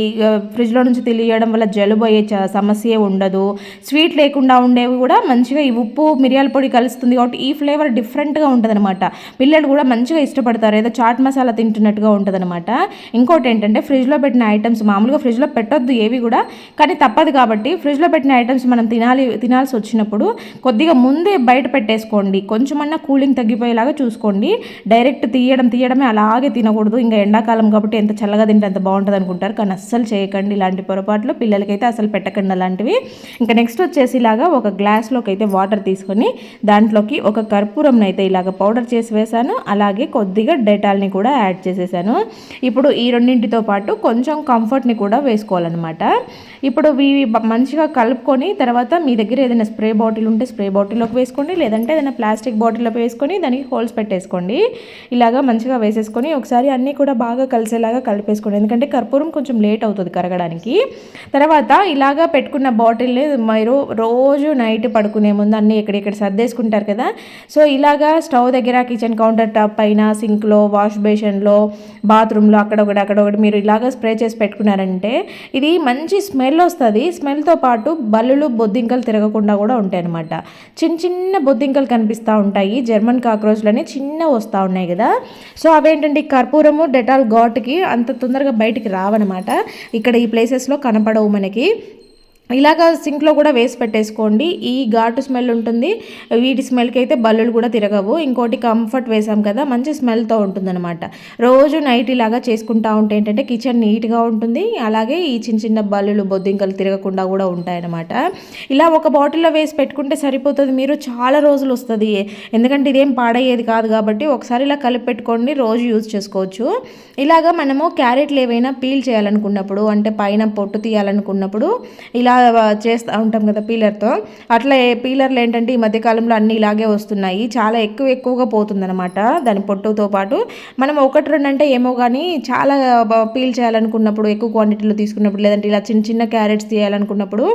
ఫ్రిడ్జ్లో నుంచి తెలియడం వల్ల జలుబు అయ్యే సమస్య ఉండదు. స్వీట్ లేకుండా ఉండేవి కూడా మంచిగా ఈ ఉప్పు మిరియాల పొడి కలుస్తుంది కాబట్టి ఈ ఫ్లేవర్ డిఫరెంట్గా ఉంటుంది. ఉంటుందన్నమాట. పిల్లలు కూడా మంచిగా ఇష్టపడతారు. ఏదో చాట్ మసాలా తింటున్నట్టుగా ఉంటుందన్నమాట. ఇంకోటి ఏంటంటే ఫ్రిడ్జ్లో పెట్టిన ఐటమ్స్ మామూలుగా ఫ్రిడ్జ్లో పెట్టొద్దు ఏవి కూడా కానీ తప్పదు కాబట్టి ఫ్రిడ్జ్లో పెట్టిన ఐటమ్స్ మనం తినాలి తినాల్సి వచ్చినప్పుడు కొద్దిగా ముందే బయట పెట్టేసుకోండి. కొంచెమన్నా కూలింగ్ తగ్గిపోయేలాగా చూసుకోండి. డైరెక్ట్ తీయడం తీయడమే అలాగే తినకూడదు. ఇంకా ఎండాకాలం కాబట్టి ఎంత చల్లగా తింటే అంత బాగుంటుంది అనుకుంటారు కానీ అస్సలు చేయకండి. ఇలాంటి పొరపాట్లు పిల్లలకైతే అసలు పెట్టకండి అలాంటివి. ఇంకా నెక్స్ట్ వచ్చేసి ఇలాగా ఒక గ్లాస్లోకి అయితే వాటర్ తీసుకొని దాంట్లోకి ఒక కర్పూరం అయితే ఇలాగ పౌడర్ చేసి వేసాను అలాగే కొద్దిగా డెటాల్ని కూడా యాడ్ చేసేసాను. ఇప్పుడు ఈ రెండింటితో పాటు కొంచెం కంఫర్ట్ని కూడా వేసుకోవాలన్నమాట. ఇప్పుడు ఇవి మంచిగా కలుపుకొని తర్వాత మీ దగ్గర ఏదైనా స్ప్రే బాటిల్ ఉంటే స్ప్రే బాటిల్లోకి వేసుకోండి లేదంటే ఏదైనా ప్లాస్టిక్ బాటిల్లో వేసుకొని దానికి హోల్స్ పెట్టేసుకోండి. ఇలాగా మంచిగా వేసేసుకొని ఒకసారి అన్నీ కూడా బాగా కలిసేలాగా కలిపేసుకోండి. ఎందుకంటే కర్పూరం కొంచెం లేట్ అవుతుంది కరగడానికి. తర్వాత ఇలాగా పెట్టుకున్న బాటిల్ని మీరు రోజు నైట్ పడుకునే ముందు అన్నీ ఎక్కడెక్కడ సర్దేసుకుంటారు కదా సో ఇలాగా స్టవ్ దగ్గర కిచెన్ కౌంటర్ టాప్ పైన సింక్లో వాష్ బేషన్లో బాత్రూంలో అక్కడ ఒకటి అక్కడ ఒకటి మీరు ఇలాగ స్ప్రే చేసి పెట్టుకున్నారంటే ఇది మంచి స్మెల్ వస్తుంది. స్మెల్తో పాటు బల్లులు బొద్దింకలు తిరగకుండా కూడా ఉంటాయి అనమాట చిన్న చిన్న బొద్దింకలు కనిపిస్తూ ఉంటాయి. జర్మన్ కాక్రోచ్లని చిన్న వస్తూ ఉన్నాయి కదా. సో అవేంటంటే కర్పూరము డెటాల్ ఘాట్కి అంత తొందరగా బయటికి రావన్నమాట. ఇక్కడ ఈ ప్లేసెస్లో కనపడవు మనకి. ఇలాగ సింక్లో కూడా వేసి పెట్టేసుకోండి. ఈ ఘాటు స్మెల్ ఉంటుంది. వీటి స్మెల్కి అయితే బల్లులు కూడా తిరగవు. ఇంకోటి కంఫర్ట్ వేసాం కదా మంచి స్మెల్తో ఉంటుందన్నమాట. రోజు నైట్ ఇలాగా చేసుకుంటా ఉంటే ఏంటంటే కిచెన్ నీట్గా ఉంటుంది. అలాగే ఈ చిన్న చిన్న బల్లులు బొద్దింకలు తిరగకుండా కూడా ఉంటాయన్నమాట. ఇలా ఒక బాటిల్లో వేసి పెట్టుకుంటే సరిపోతుంది. మీరు చాలా రోజులు వస్తుంది. ఎందుకంటే ఇదేం పాడయ్యేది కాదు కాబట్టి ఒకసారి ఇలా కలిపి పెట్టుకోండి. రోజు యూజ్ చేసుకోవచ్చు. ఇలాగా మనము క్యారెట్లు ఏవైనా పీల్ చేయాలనుకున్నప్పుడు అంటే పైన పొట్టు తీయాలనుకున్నప్పుడు ఇలా చేస్తూ ఉంటాం కదా పీలర్తో. అట్లా పీలర్లు ఏంటంటే ఈ మధ్యకాలంలో అన్నీ ఇలాగే వస్తున్నాయి. చాలా ఎక్కువ ఎక్కువగా పోతుందన్నమాట దాని పొట్టుతో పాటు. మనం ఒకటి రెండు అంటే ఏమో కానీ చాలా పీల్ చేయాలనుకున్నప్పుడు ఎక్కువ క్వాంటిటీలో తీసుకున్నప్పుడు లేదంటే ఇలా చిన్న చిన్న క్యారెట్స్ తీయాలనుకున్నప్పుడు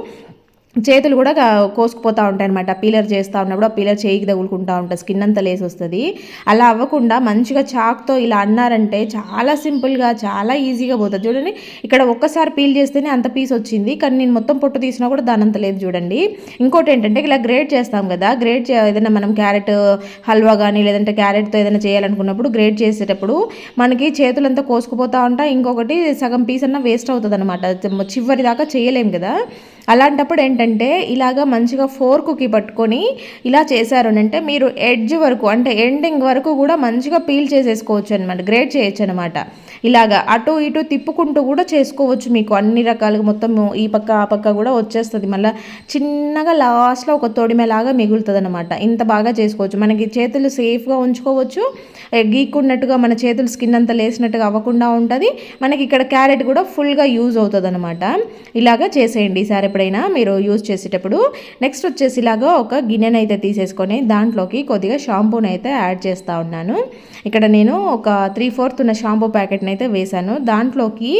చేతులు కూడా కోసుకుపోతూ ఉంటాయి అనమాట పీలర్ చేస్తూ ఉన్నప్పుడు ఆ పీలర్ చేయికి తగులుకుంటూ ఉంటుంది. స్కిన్ అంతా లేసి వస్తుంది అలా అవ్వకుండా మంచిగా చాక్తో ఇలా అన్నారంటే చాలా సింపుల్గా చాలా ఈజీగా పోతుంది. చూడండి ఇక్కడ ఒక్కసారి పీల్ చేస్తేనే అంత పీస్ వచ్చింది. కానీ నేను మొత్తం పొట్టు తీసినా కూడా దాని అంత లేదు చూడండి. ఇంకోటి ఏంటంటే ఇలా గ్రేట్ చేస్తాం కదా. గ్రేట్ ఏదైనా మనం క్యారెట్ హల్వా కానీ లేదంటే క్యారెట్తో ఏదైనా చేయాలనుకున్నప్పుడు గ్రేట్ చేసేటప్పుడు మనకి చేతులంతా కోసుకుపోతూ ఉంటాయి. ఇంకొకటి సగం పీస్ అన్న వేస్ట్ అవుతుంది అనమాట చివరి దాకా చేయలేం కదా. అలాంటప్పుడు ఏంటంటే ఇలాగ మంచిగా ఫోర్క్కి పట్టుకొని ఇలా చేశారు అంటే మీరు ఎడ్జ్ వరకు అంటే ఎండింగ్ వరకు కూడా మంచిగా పీల్ చేసేసుకోవచ్చు అనమాట గ్రేట్ చేయొచ్చు అనమాట ఇలాగా అటు ఇటు తిప్పుకుంటూ కూడా చేసుకోవచ్చు మీకు అన్ని రకాలుగా మొత్తం ఈ పక్క ఆ పక్క కూడా వచ్చేస్తుంది. మళ్ళీ చిన్నగా లాస్ట్లో ఒక తొడిమేలాగా మిగులుతుంది అనమాట ఇంత బాగా చేసుకోవచ్చు. మనకి చేతులు సేఫ్గా ఉంచుకోవచ్చు. గీక్కున్నట్టుగా మన చేతులు స్కిన్ అంతా లేసినట్టుగా అవ్వకుండా ఉంటుంది. మనకి ఇక్కడ క్యారెట్ కూడా ఫుల్గా యూజ్ అవుతుంది అనమాట ఇలాగా చేసేయండి ఈసారి ఎప్పుడైనా మీరు యూజ్ చేసేటప్పుడు. నెక్స్ట్ వచ్చేసి ఇలాగా ఒక గిన్నెనైతే తీసేసుకొని దాంట్లోకి కొద్దిగా షాంపూని అయితే యాడ్ చేస్తూ ఉన్నాను. ఇక్కడ నేను ఒక త్రీ ఫోర్త్ ఉన్న షాంపూ ప్యాకెట్ అయితే వేసాను దాంట్లోకి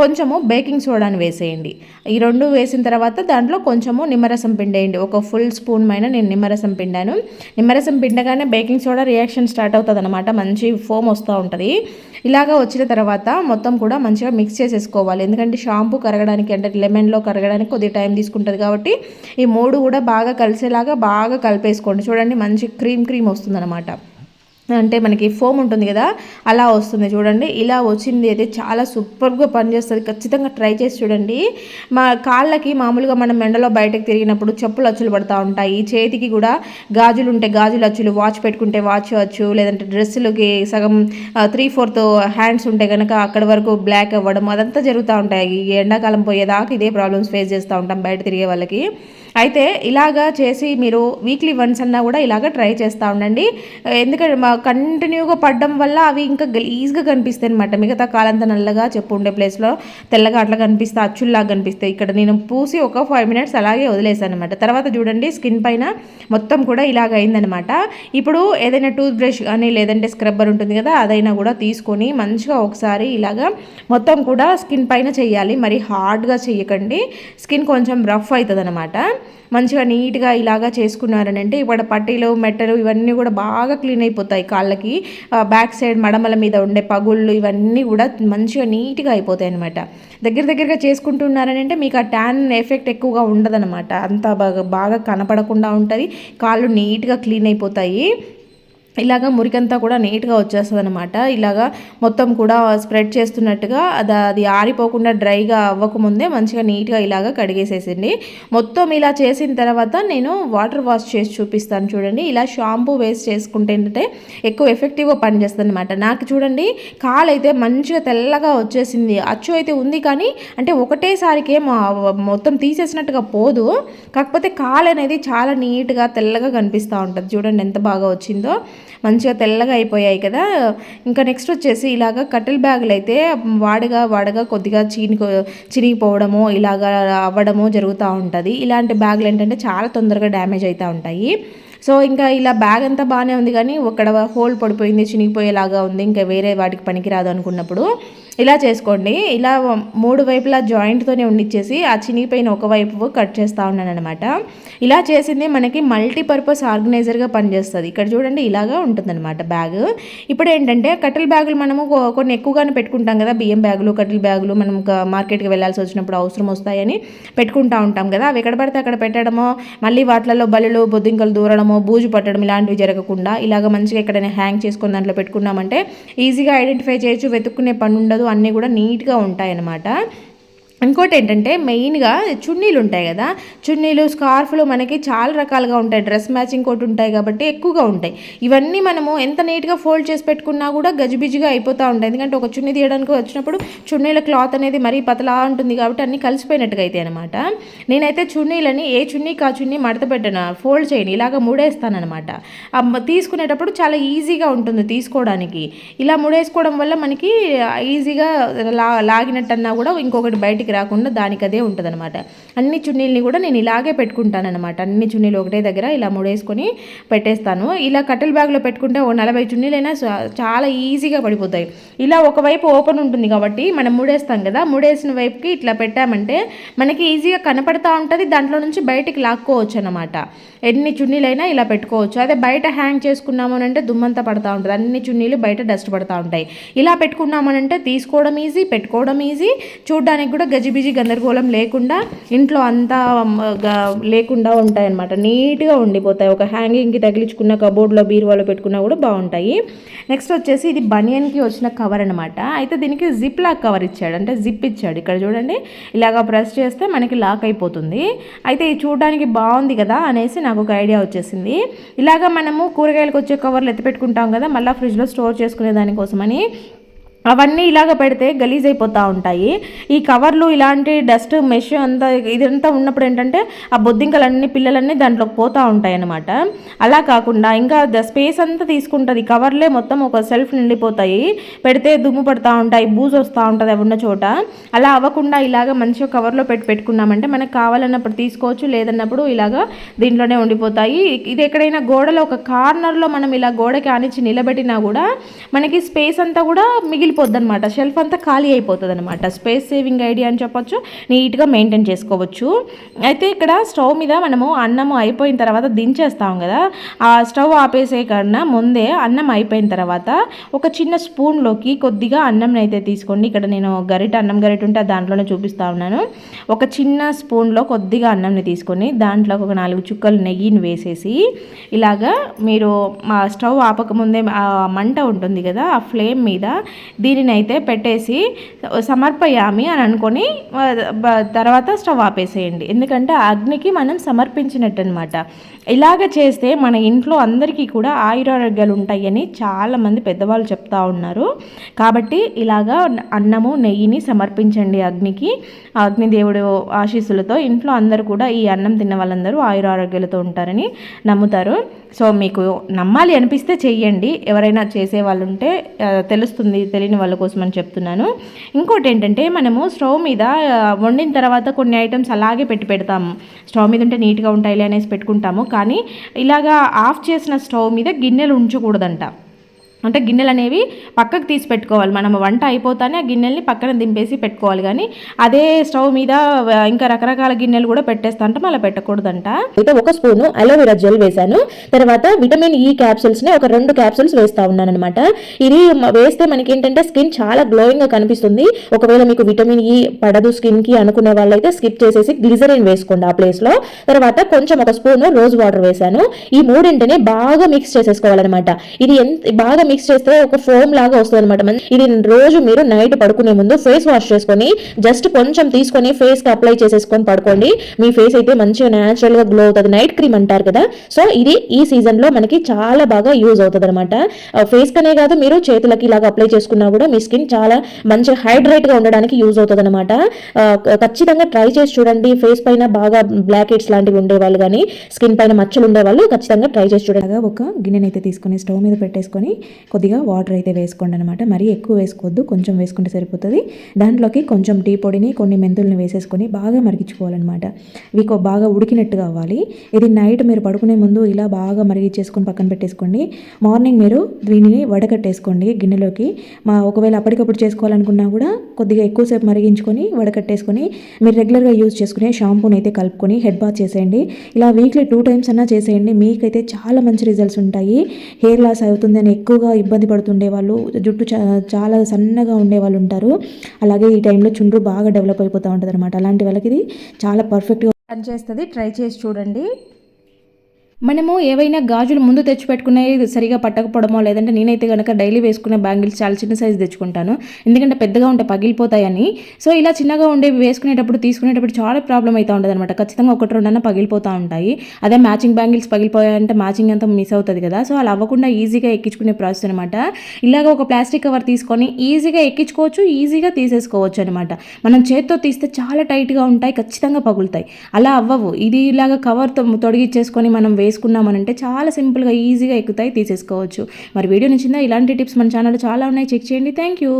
కొంచెము బేకింగ్ సోడాని వేసేయండి. ఈ రెండు వేసిన తర్వాత దాంట్లో కొంచెము నిమ్మరసం పిండేయండి. ఒక ఫుల్ స్పూన్ పైన నేను నిమ్మరసం పిండాను. నిమ్మరసం పిండగానే బేకింగ్ సోడా రియాక్షన్ స్టార్ట్ అవుతుంది అనమాట మంచి ఫోమ్ వస్తూ ఉంటుంది. ఇలాగా వచ్చిన తర్వాత మొత్తం కూడా మంచిగా మిక్స్ చేసేసుకోవాలి. ఎందుకంటే షాంపూ కరగడానికి అంటే లెమన్లో కరగడానికి కొద్దిగా టైం తీసుకుంటుంది కాబట్టి ఈ మూడు కూడా బాగా కలిసేలాగా బాగా కలిపేసుకోండి. చూడండి మంచి క్రీమ్ క్రీమ్ వస్తుంది అనమాట అంటే మనకి ఫోమ్ ఉంటుంది కదా అలా వస్తుంది చూడండి. ఇలా వచ్చింది అయితే చాలా సూపర్గా పనిచేస్తుంది. ఖచ్చితంగా ట్రై చేసి చూడండి. మా కాళ్ళకి మామూలుగా మనం ఎండలో బయటకు తిరిగినప్పుడు చెప్పులు అచ్చులు పడుతూ ఉంటాయి. చేతికి కూడా గాజులు ఉంటే గాజులు అచ్చులు వాచ్ పెట్టుకుంటే వాచ్ అచ్చు లేదంటే డ్రెస్సులకి సగం త్రీ ఫోర్త్ హ్యాండ్స్ ఉంటే కనుక అక్కడి వరకు బ్లాక్ అవ్వడం అదంతా జరుగుతూ ఉంటాయి. ఎండాకాలం పోయేదాకా ఇదే ప్రాబ్లమ్స్ ఫేస్ చేస్తూ ఉంటాం బయట తిరిగే వాళ్ళకి. అయితే ఇలాగా చేసి మీరు వీక్లీ వన్స్ అన్నా కూడా ఇలాగ ట్రై చేస్తూ ఉండండి. ఎందుకంటే మా కంటిన్యూగా పడడం వల్ల అవి ఇంకా గలీజ్గా కనిపిస్తాయి అనమాట మిగతా కాలంతా నల్లగా చెప్పు ఉండే ప్లేస్లో తెల్లగా అట్లా కనిపిస్తే అచ్చుల్లాగా కనిపిస్తాయి. ఇక్కడ నేను పూసి ఒక ఫైవ్ మినిట్స్ అలాగే వదిలేసాను అనమాట తర్వాత చూడండి స్కిన్ పైన మొత్తం కూడా ఇలాగ అయిందనమాట ఇప్పుడు ఏదైనా టూత్ బ్రష్ కానీ లేదంటే స్క్రబ్బర్ ఉంటుంది కదా అదైనా కూడా తీసుకొని మంచిగా ఒకసారి ఇలాగా మొత్తం కూడా స్కిన్ పైన చేయాలి. మరి హార్డ్గా చేయకండి. స్కిన్ కొంచెం రఫ్ అవుతుంది అనమాట మంచిగా నీట్గా ఇలాగా చేసుకున్నారని అంటే ఇప్పుడు పట్టీలు మెట్టలు ఇవన్నీ కూడా బాగా క్లీన్ అయిపోతాయి కాళ్ళకి. బ్యాక్ సైడ్ మడమల మీద ఉండే పగుళ్ళు ఇవన్నీ కూడా మంచిగా నీట్గా అయిపోతాయి అనమాట దగ్గర దగ్గరగా చేసుకుంటున్నారని అంటే మీకు ఆ ట్యాన్ ఎఫెక్ట్ ఎక్కువగా ఉండదనమాట అంత బాగా బాగా కనపడకుండా ఉంటుంది. కాళ్ళు నీట్గా క్లీన్ అయిపోతాయి. ఇలాగ మురికంతా కూడా నీట్గా వచ్చేస్తుంది అనమాట ఇలాగా మొత్తం కూడా స్ప్రెడ్ చేస్తున్నట్టుగా అది అది ఆరిపోకుండా డ్రైగా అవ్వకముందే మంచిగా నీట్గా ఇలాగ కడిగేసేసింది. మొత్తం ఇలా చేసిన తర్వాత నేను వాటర్ వాష్ చేసి చూపిస్తాను చూడండి. ఇలా షాంపూ వేస్ట్ చేసుకుంటే ఏంటంటే ఎక్కువ ఎఫెక్టివ్గా పనిచేస్తుంది అనమాట నాకు చూడండి కాలు అయితే మంచిగా తెల్లగా వచ్చేసింది. అచ్చు అయితే ఉంది కానీ అంటే ఒకటేసారికి మొత్తం తీసేసినట్టుగా పోదు. కాకపోతే కాలు అనేది చాలా నీట్గా తెల్లగా కనిపిస్తూ ఉంటుంది. చూడండి ఎంత బాగా వచ్చిందో. మంచిగా తెల్లగా అయిపోయాయి కదా. ఇంకా నెక్స్ట్ వచ్చేసి ఇలాగ కట్టెల బ్యాగులు అయితే వాడగా వాడగా కొద్దిగా చీని చినిగిపోవడము ఇలాగ అవ్వడము జరుగుతూ ఉంటుంది. ఇలాంటి బ్యాగులు ఏంటంటే చాలా తొందరగా డ్యామేజ్ అవుతూ ఉంటాయి. సో ఇంకా ఇలా బ్యాగ్ అంతా బాగానే ఉంది కానీ ఒక్కడ హోల్ పడిపోయింది చినిగిపోయేలాగా ఉంది. ఇంకా వేరే వాటికి పనికిరాదు అనుకున్నప్పుడు. ఇలా చేసుకోండి. ఇలా మూడు వైపులా జాయింట్తోనే ఉండిచ్చేసి ఆ చినిగిపోయిన ఒకవైపు కట్ చేస్తూ ఉన్నాను అనమాట ఇలా చేసింది మనకి మల్టీపర్పస్ ఆర్గనైజర్గా పనిచేస్తుంది. ఇక్కడ చూడండి ఇలాగా ఉంటుందన్నమాట బ్యాగ్ ఇప్పుడు ఏంటంటే కట్టెల బ్యాగులు మనము కొన్ని ఎక్కువగానే పెట్టుకుంటాం కదా. బియ్యం బ్యాగులు కట్టెల బ్యాగులు మనం మార్కెట్కి వెళ్ళాల్సి వచ్చినప్పుడు అవసరం వస్తాయని పెట్టుకుంటూ ఉంటాం కదా. అవి ఎక్కడ పడితే అక్కడ పెట్టడమో మళ్ళీ వాటిలలో బలులు బొద్దింకలు దూరడమో బూజు పట్టడం ఇలాంటివి జరగకుండా ఇలాగ మంచిగా ఎక్కడైనా హ్యాంగ్ చేసుకుని దాంట్లో పెట్టుకున్నామంటే ఈజీగా ఐడెంటిఫై చేయొచ్చు. వెతుక్కునే పని ఉండదు. అన్నీ కూడా నీట్గా ఉంటాయన్నమాట. ఇంకోటి ఏంటంటే మెయిన్గా చున్నీలు ఉంటాయి కదా. చున్నీలు స్కార్ఫ్లు మనకి చాలా రకాలుగా ఉంటాయి. డ్రెస్ మ్యాచింగ్ కోట్ ఉంటాయి కాబట్టి ఎక్కువగా ఉంటాయి. ఇవన్నీ మనము ఎంత నీట్గా ఫోల్డ్ చేసి పెట్టుకున్నా కూడా గజిబిజిగా అయిపోతూ ఉంటాయి. ఎందుకంటే ఒక చున్నీ తీయడానికి వచ్చినప్పుడు చున్నీల క్లాత్ అనేది మరీ పతలా ఉంటుంది కాబట్టి అన్నీ కలిసిపోయినట్టుగా అయితే అనమాట నేనైతే చున్నీలని ఏ చున్నీ కా చున్నీ మడత పెట్టను ఫోల్డ్ చేయను. ఇలాగ ముడేస్తానమాట తీసుకునేటప్పుడు చాలా ఈజీగా ఉంటుంది తీసుకోవడానికి. ఇలా ముడేసుకోవడం వల్ల మనకి ఈజీగా లా లాగినట్టన్నా కూడా ఇంకొకటి బయటికి బయటికి రాకుండా దానికి అదే ఉంటుంది అనమాట అన్ని చున్నీల్ని కూడా నేను ఇలాగే పెట్టుకుంటాను అనమాట అన్ని చున్నీలు ఒకటే దగ్గర ఇలా ముడేసుకొని పెట్టేస్తాను. ఇలా కట్టెల బ్యాగ్లో పెట్టుకుంటే ఒక నలభై చున్నీలైనా చాలా ఈజీగా పడిపోతాయి. ఇలా ఒకవైపు ఓపెన్ ఉంటుంది కాబట్టి మనం ముడేస్తాం కదా ముడేసిన వైపుకి ఇట్లా పెట్టామంటే మనకి ఈజీగా కనపడతా ఉంటుంది దాంట్లో నుంచి బయటికి లాక్కోవచ్చు అనమాట ఎన్ని చున్నీలైనా ఇలా పెట్టుకోవచ్చు. అదే బయట హ్యాంగ్ చేసుకున్నామనంటే దుమ్మంతా పడతా ఉంటుంది. అన్ని చున్నీలు బయట డస్ట్ పడతా ఉంటాయి. ఇలా పెట్టుకున్నామనంటే తీసుకోవడం ఈజీ పెట్టుకోవడం ఈజీ చూడడానికి కూడా గజిబిజి గందరగోళం లేకుండా ఇంట్లో అంతా లేకుండా ఉంటాయి అనమాట నీట్గా ఉండిపోతాయి. ఒక హ్యాంగింగ్కి తగిలించుకున్న కబోర్డ్లో బీరువాలో పెట్టుకున్నా కూడా బాగుంటాయి. నెక్స్ట్ వచ్చేసి ఇది బనియన్కి వచ్చిన కవర్ అనమాట అయితే దీనికి జిప్ లాక్ కవర్ ఇచ్చాడు. అంటే జిప్ ఇచ్చాడు. ఇక్కడ చూడండి. ఇలాగా ప్రెస్ చేస్తే మనకి లాక్ అయిపోతుంది. అయితే ఇది చూడడానికి బాగుంది కదా అనేసి నాకు ఒక ఐడియా వచ్చేసింది. ఇలాగా మనము కూరగాయలకు వచ్చే కవర్లు ఎత్తి పెట్టుకుంటాం కదా మళ్ళీ ఫ్రిడ్జ్లో స్టోర్ చేసుకునే దానికోసమని అవన్నీ ఇలాగ పెడితే గలీజ్ అయిపోతూ ఉంటాయి. ఈ కవర్లు ఇలాంటి డస్ట్ మెష్ అంతా ఇదంతా ఉన్నప్పుడు ఏంటంటే ఆ బొద్దింకలన్నీ పిల్లలన్నీ దాంట్లోకి పోతూ ఉంటాయి అనమాట అలా కాకుండా ఇంకా స్పేస్ అంతా తీసుకుంటుంది. కవర్లే మొత్తం ఒక సెల్ఫ్ నిండిపోతాయి. పెడితే దుమ్ము పడుతూ ఉంటాయి బూజ్ వస్తూ ఉంటుంది ఉన్న చోట. అలా అవ్వకుండా ఇలాగ మంచిగా కవర్లో పెట్టి పెట్టుకున్నామంటే మనకు కావాలన్నప్పుడు తీసుకోవచ్చు లేదన్నప్పుడు ఇలాగ దీంట్లోనే ఉండిపోతాయి. ఇది ఎక్కడైనా గోడలో ఒక కార్నర్లో మనం ఇలా గోడకి ఆనిచ్చి నిలబెట్టినా కూడా మనకి స్పేస్ అంతా కూడా మిగిలి అయిపోద్ది అనమాట షెల్ఫ్ అంతా ఖాళీ అయిపోతుంది అనమాట స్పేస్ సేవింగ్ ఐడియా అని చెప్పొచ్చు. నీట్గా మెయింటైన్ చేసుకోవచ్చు. అయితే ఇక్కడ స్టవ్ మీద మనము అన్నము అయిపోయిన తర్వాత దించేస్తాం కదా. ఆ స్టవ్ ఆపేసే కన్నా ముందే అన్నం అయిపోయిన తర్వాత ఒక చిన్న స్పూన్లోకి కొద్దిగా అన్నం అయితే తీసుకోండి. ఇక్కడ నేను గరిట అన్నం గరిట ఉంటే దాంట్లోనే చూపిస్తా ఉన్నాను. ఒక చిన్న స్పూన్లో కొద్దిగా అన్నంని తీసుకొని దాంట్లో ఒక నాలుగు చుక్కలు నెయ్యిని వేసేసి ఇలాగా మీరు మా స్టవ్ ఆపకముందే మంట ఉంటుంది కదా ఆ ఫ్లేమ్ మీద దీనిని అయితే పెట్టేసి సమర్పయామి అని అనుకొని తర్వాత స్టవ్ ఆపేసేయండి. ఎందుకంటే అగ్నికి మనం సమర్పించినట్టు అనమాట ఇలాగ చేస్తే మన ఇంట్లో అందరికీ కూడా ఆయురారోగ్యాలు ఉంటాయని చాలామంది పెద్దవాళ్ళు చెప్తా ఉన్నారు. కాబట్టి ఇలాగా అన్నము నెయ్యిని సమర్పించండి అగ్నికి. అగ్నిదేవుడు ఆశీస్సులతో ఇంట్లో అందరూ కూడా ఈ అన్నం తిన్న వాళ్ళందరూ ఆయురారోగ్యాలతో ఉంటారని నమ్ముతారు. సో మీకు నమ్మాలి అనిపిస్తే చెయ్యండి. ఎవరైనా చేసే వాళ్ళు ఉంటే తెలుస్తుంది తెలియని వాళ్ళ కోసం అని చెప్తున్నాను. ఇంకోటి ఏంటంటే మనము స్టవ్ మీద వండిన తర్వాత కొన్ని ఐటమ్స్ అలాగే పెట్టి పెడతాము. స్టవ్ మీద ఉంటే నీట్గా ఉంటాయి అనేసి పెట్టుకుంటాము. కానీ ఇలాగా ఆఫ్ చేసిన స్టవ్ మీద గిన్నెలు ఉంచకూడదంట. అంటే గిన్నెలు అనేవి పక్కకు తీసి పెట్టుకోవాలి. మనం వంట అయిపోతానే ఆ గిన్నెల్ని పక్కన దింపేసి పెట్టుకోవాలి. కానీ అదే స్టవ్ మీద ఇంకా రకరకాల గిన్నెలు కూడా పెట్టేస్తా అలా మళ్ళీ పెట్టకూడదంట. అయితే ఒక స్పూన్ అలోవెరా జెల్ వేసాను తర్వాత విటమిన్ e ఈ క్యాప్సూల్స్ని ఒక రెండు క్యాప్సిల్స్ వేస్తా ఉన్నాను అనమాట ఇది వేస్తే మనకి ఏంటంటే స్కిన్ చాలా గ్లోయింగ్గా కనిపిస్తుంది. ఒకవేళ మీకు విటమిన్ ఈ పడదు స్కిన్కి అనుకునే వాళ్ళైతే స్కిప్ చేసేసి గ్లిజరిన్ వేసుకోండి ఆ ప్లేస్లో. తర్వాత కొంచెం ఒక స్పూన్ రోజ్ వాటర్ వేసాను ఈ మూడింటిని బాగా మిక్స్ చేసేసుకోవాలన్నమాట. ఇది ఎంత బాగా మిక్స్ చేస్తే ఒక ఫోమ్ లాగా వస్తుంది అనమాట ఇది రోజు మీరు నైట్ పడుకునే ముందు ఫేస్ వాష్ చేసుకొని జస్ట్ కొంచెం తీసుకొని ఫేస్కి అప్లై చేసేసుకొని పడుకోండి. మీ ఫేస్ అయితే మంచిగా న్యాచురల్గా గ్లో అవుతుంది. నైట్ క్రీమ్ అంటారు కదా. సో ఇది ఈ సీజన్లో మనకి చాలా బాగా యూజ్ అవుతుంది అనమాట ఫేస్ కనే కాదు మీరు చేతులకి ఇలాగా అప్లై చేసుకున్నా కూడా మీ స్కిన్ చాలా మంచిగా హైడ్రేట్గా ఉండడానికి యూజ్ అవుతుంది అనమాట ఖచ్చితంగా ట్రై చేసి చూడండి. ఫేస్ పైన బాగా బ్లాక్ హెడ్స్ లాంటివి ఉండేవాళ్ళు కానీ స్కిన్ పైన మచ్చలు ఉండేవాళ్ళు ఖచ్చితంగా ట్రై చేసి చూడండి. ఒక గిన్నెనైతే తీసుకొని స్టవ్ మీద పెట్టేసుకొని కొద్దిగా వాటర్ అయితే వేసుకోండి అనమాట మరీ ఎక్కువ వేసుకోవద్దు కొంచెం వేసుకుంటే సరిపోతుంది. దాంట్లోకి కొంచెం టీ పొడిని కొన్ని మెంతుల్ని వేసేసుకొని బాగా మరిగించుకోవాలన్నమాట ఇవి బాగా ఉడికినట్టుగా అవ్వాలి. ఇది నైట్ మీరు పడుకునే ముందు ఇలా బాగా మరిగించేసుకొని పక్కన పెట్టేసుకోండి. మార్నింగ్ మీరు దీనిని వడకట్టేసుకోండి గిన్నెలోకి. మా ఒకవేళ అప్పటికప్పుడు చేసుకోవాలనుకున్నా కూడా కొద్దిగా ఎక్కువసేపు మరిగించుకొని వడకట్టేసుకొని మీరు రెగ్యులర్గా యూజ్ చేసుకునే షాంపూని అయితే కలుపుకొని హెడ్ బాత్ చేసేయండి. ఇలా వీక్లీ టూ టైమ్స్ అన్నా చేసేయండి. మీకైతే చాలా మంచి రిజల్ట్స్ ఉంటాయి. హెయిర్ లాస్ అవుతుందని ఎక్కువగా ఇబ్బంది పడుతుండే వాళ్ళు జుట్టు చాలా సన్నగా ఉండే వాళ్ళు ఉంటారు. అలాగే ఈ టైంలో చుండ్రు బాగా డెవలప్ అయిపోతూ ఉంటుంది అనమాట అలాంటి వాళ్ళకి ఇది చాలా పర్ఫెక్ట్గా పనిచేస్తుంది. ట్రై చేసి చూడండి. మనము ఏవైనా గాజులు ముందు తెచ్చిపెట్టుకునే సరిగా పట్టకపోవడమో లేదంటే నేనైతే కనుక డైలీ వేసుకునే బ్యాంగిల్స్ చాలా చిన్న సైజు తెచ్చుకుంటాను. ఎందుకంటే పెద్దగా ఉంటే పగిలిపోతాయని. సో ఇలా చిన్నగా ఉండేవి వేసుకునేటప్పుడు తీసుకునేటప్పుడు చాలా ప్రాబ్లం అవుతూ ఉంటుంది అనమాట ఖచ్చితంగా ఒకటి రెండన్నా పగిలిపోతూ ఉంటాయి. అదే మ్యాచింగ్ బ్యాంగిల్స్ పగిలిపోయాయంటే మ్యాచింగ్ అంతా మిస్ అవుతుంది కదా. సో అలా అవ్వకుండా ఈజీగా ఎక్కించుకునే ప్రాసెస్ అనమాట ఇలాగ ఒక ప్లాస్టిక్ కవర్ తీసుకొని ఈజీగా ఎక్కించుకోవచ్చు ఈజీగా తీసేసుకోవచ్చు అనమాట మనం చేత్తో తీస్తే చాలా టైట్గా ఉంటాయి ఖచ్చితంగా పగులుతాయి. అలా అవ్వవు. ఇది ఇలాగ కవర్తో తొడిగిచ్చేసుకొని మనం వేసుకున్నామనంటే చాలా సింపుల్గా ఈజీగా ఎక్కుతాయి తీసేసుకోవచ్చు. మరి వీడియో నచ్చిందా? ఇలాంటి టిప్స్ మన ఛానల్లో చాలా ఉన్నాయి. చెక్ చేయండి. Thank you.